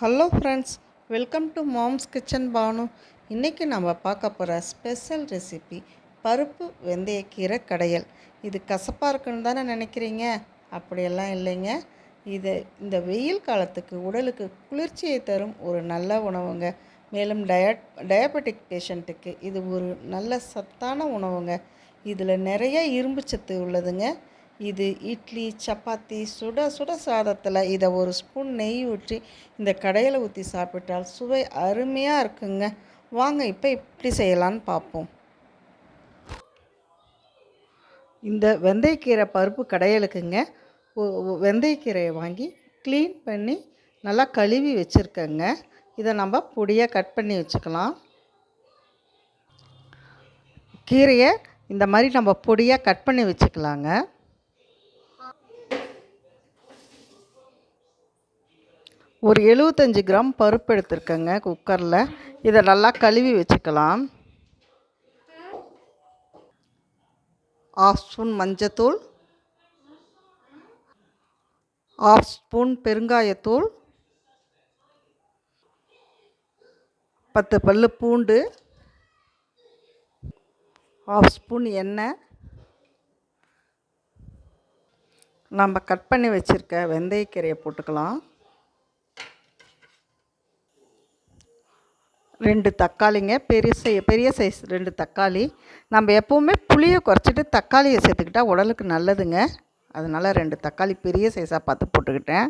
Hello friends welcome to moms kitchen Banu இன்றைக்கி நம்ம பார்க்க போகிற ஸ்பெஷல் ரெசிபி பருப்பு வெந்தயக்கீரை கடையல். இது கசப்பாக இருக்குன்னு தானே நினைக்கிறீங்க? அப்படியெல்லாம் இல்லைங்க. இது இந்த வெயில் காலத்துக்கு உடலுக்கு குளிர்ச்சியை தரும் ஒரு நல்ல உணவுங்க. மேலும் டயட் டயபெட்டிக் பேஷண்ட்டுக்கு இது ஒரு நல்ல சத்தான உணவுங்க. இதில் நிறைய இரும்பு சத்து உள்ளதுங்க. இது இட்லி சப்பாத்தி சுட சுட சாதத்தில் இதை ஒரு ஸ்பூன் நெய் ஊற்றி இந்த கடையில் ஊற்றி சாப்பிட்டால் சுவை அருமையாக இருக்குங்க. வாங்க இப்போ எப்படி செய்யலான்னு பார்ப்போம் இந்த வெந்தயக்கீரை பருப்பு கடையலுக்குங்க. ஒ- வெந்தயக்கீரையை வாங்கி க்ளீன் பண்ணி நல்லா கழுவி வச்சுருக்கேங்க. இதை நம்ம பொடியாக கட் பண்ணி வச்சுக்கலாம். கீரையை இந்த மாதிரி நம்ம பொடியாக கட் பண்ணி வச்சுக்கலாங்க. ஒரு எழுபத்தஞ்சு கிராம் பருப்பு எடுத்திருக்கேங்க குக்கரில். இதை நல்லா கழுவி வச்சுக்கலாம். ஆஃப் ஸ்பூன் மஞ்சத்தூள். ஆஃப் ஸ்பூன் பெருங்காயத்தூள். பத்து பல் பூண்டு. ஆஃப் ஸ்பூன் எண்ணெய். நம்ம கட் பண்ணி வச்சுருக்க வெந்தயக்கீரையை போட்டுக்கலாம். ரெண்டு தக்காளிங்க பெரிய சை பெரிய சைஸ் ரெண்டு தக்காளி. நம்ம எப்போவுமே புளியை குறைச்சிட்டு தக்காளியை சேர்த்துக்கிட்டால் உடலுக்கு நல்லதுங்க. அதனால் ரெண்டு தக்காளி பெரிய சைஸாக பார்த்து போட்டுக்கிட்டேன்.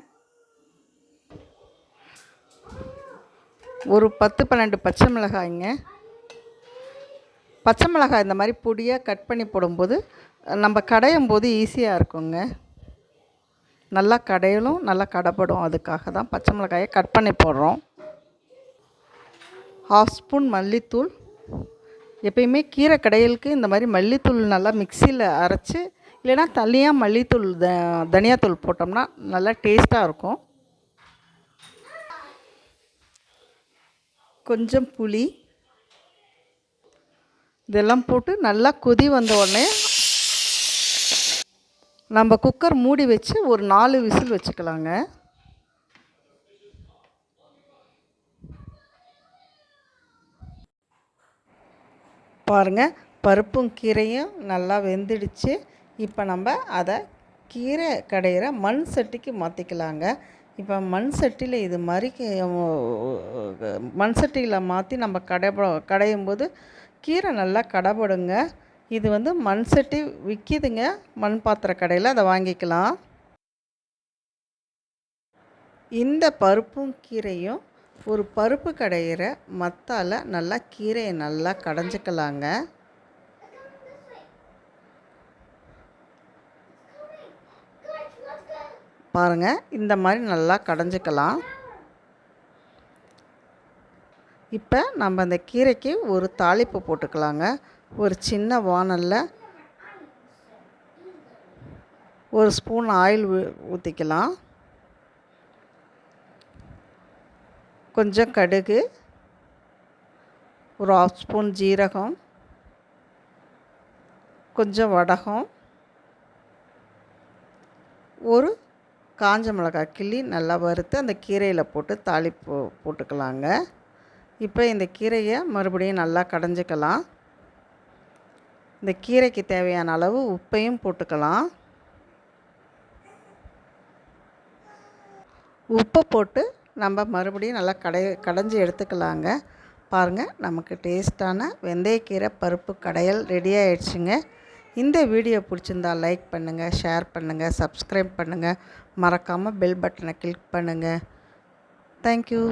ஒரு பத்து பன்னெண்டு பச்சை மிளகாய்ங்க. பச்சை மிளகாய் இந்த மாதிரி பொடியாக கட் பண்ணி போடும்போது நம்ம கடையும் போது ஈஸியாக இருக்குங்க. நல்லா கடையிலும் நல்லா கடைப்படும். அதுக்காக தான் பச்சை மிளகாயை கட் பண்ணி போடுறோம். ஹாஃப் ஸ்பூன் மல்லித்தூள். எப்பயுமே கீரை கடையலுக்கு இந்த மாதிரி மல்லித்தூள் நல்லா மிக்சியில் அரைச்சி இல்லைன்னா தனியாக மல்லித்தூள் த தனியாத்தூள் போட்டோம்னா நல்லா டேஸ்ட்டாக இருக்கும். கொஞ்சம் புளி. இதெல்லாம் போட்டு நல்லா கொதி வந்த உடனே நம்ம குக்கர் மூடி வச்சு ஒரு நாலு விசில் வச்சுக்கலாங்க. பாருங்கள் பருப்பும் கீரையும் நல்லா வெந்துடுச்சு. இப்போ நம்ம அதை கீரை கடையிற மண் சட்டிக்கு மாற்றிக்கலாங்க இப்போ மண் சட்டியில் இது மாதிரி மண் சட்டியில் மாற்றி நம்ம கடை கடையும் போது கீரை நல்லா கடைபடுங்க இது வந்து மண் சட்டி விற்கிதுங்க மண் பாத்திர கடையில் அதை வாங்கிக்கலாம். இந்த பருப்பும் கீரையும் ஒரு பருப்பு கடையிற மத்தால நல்லா கீரையை நல்லா கடைஞ்சிக்கலாங்க. பாருங்கள் இந்த மாதிரி நல்லா கடைஞ்சிக்கலாம். இப்போ நம்ம அந்த கீரைக்கு ஒரு தாளிப்பு போட்டுக்கலாங்க. ஒரு சின்ன வானலில் ஒரு ஸ்பூன் ஆயில் ஊற்றிக்கலாம் கொஞ்சம் கடுகு. ஒரு ஆஃப் ஸ்பூன் ஜீரகம். கொஞ்சம் வடகம். ஒரு காஞ்ச மிளகாய் கிள்ளி நல்லா வறுத்து அந்த கீரையில் போட்டு தாளிப்பு போட்டுக்கலாங்க. இப்போ இந்த கீரையை மறுபடியும் நல்லா கடைஞ்சிக்கலாம். இந்த கீரைக்கு தேவையான அளவு உப்பையும் போட்டுக்கலாம். உப்பை போட்டு நம்ம மறுபடியும் நல்லா கடை கடைஞ்சி எடுத்துக்கலாங்க. பாருங்கள் நமக்கு டேஸ்ட்டான வெந்தயக்கீரை பருப்பு கடையல் ரெடி ஆயிடுச்சுங்க. இந்த வீடியோ பிடிச்சிருந்தா லைக் பண்ணுங்கள் ஷேர் பண்ணுங்கள் சப்ஸ்கிரைப் பண்ணுங்கள் மறக்காமல் பெல் பட்டனை கிளிக் பண்ணுங்கள் தேங்க்யூ.